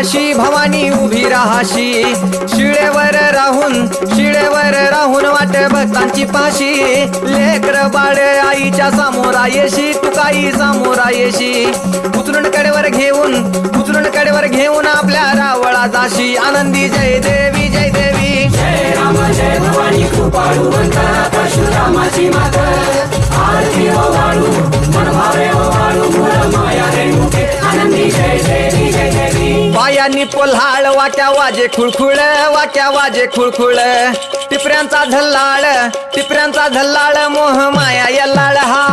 राहाशी भवानी उभी राहाशी. शिळेवर राहून शिळेवर राहून वाट भक्तांची पाशी. लेकर बाळ आईच्या समोरा येशी तुकाई समोरा येशी उचलून कडेवर घेऊन उचलून कडेवर घेऊन आपल्या रावळा जाशी. आनंदी जय देवी जय देवी. जय राम जय भवानी कृपाळूवंत परशुरामाची आरती ओ वाळू देवी पोल्हाळ वाट्या वाजे खुळखुळ वाट्या वाजे खुळखुळ. टिपऱ्यांचा झल्लाळ टिपऱ्यांचा झल्लाळ मोह माया यल्लाळ. हा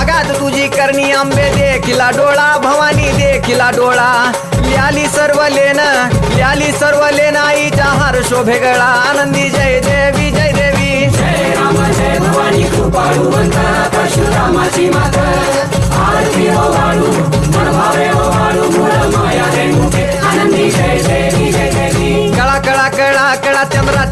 आगात तुझी करणी आंबे देखिला डोळा भवानी देखिला डोळा. लियाली सर्व लेन लियाली सर्व लेन आईच्या हार शोभे गळा. आनंदी जय देवी जय देवी. जय राम जय भवानी कृपाळू परशुरामाची माता. आरती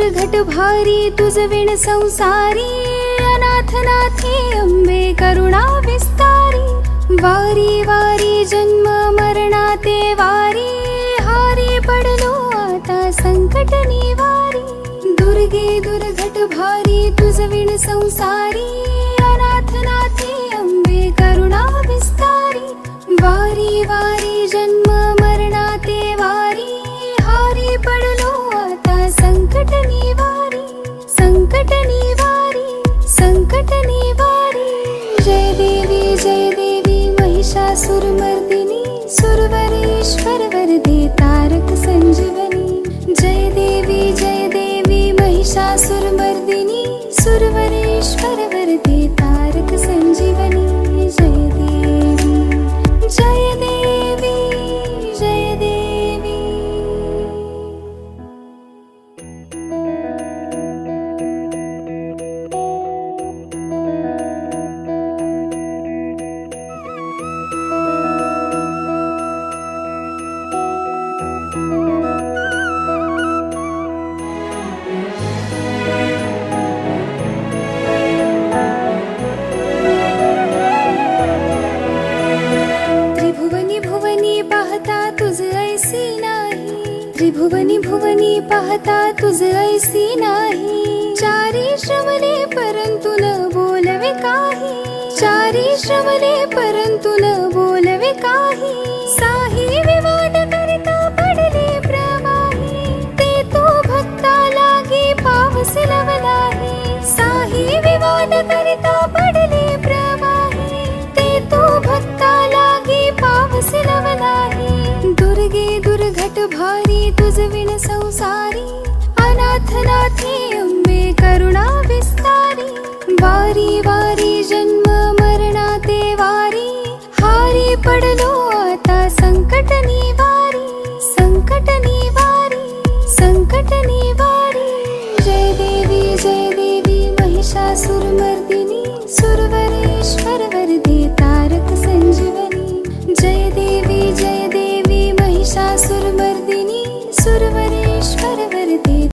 दुर्गे घट भारी तुझ विण संसारी अनाथनाथी अंबे करुणा विस्तारी वारी वारी जन्म मरणाते वारी हारी पडलो आता संकट निवारी. दुर्गे दुर्घट भारी तुझ विण संसारी पाहता तुझ ऐसी नाही. त्रिभुवनी भुवनी पाहता तुझ ऐसी नाही. चारी श्रवणे परंतु न बोलवे काही. चारी श्रवणे परंतु न बोल दुर्घट भारी तुझ विण संसारी अनाथनाथी अंबे करुणा विस्तारी वारी वारी जन्म मरणा ते वारी हारी पडलो आता संकट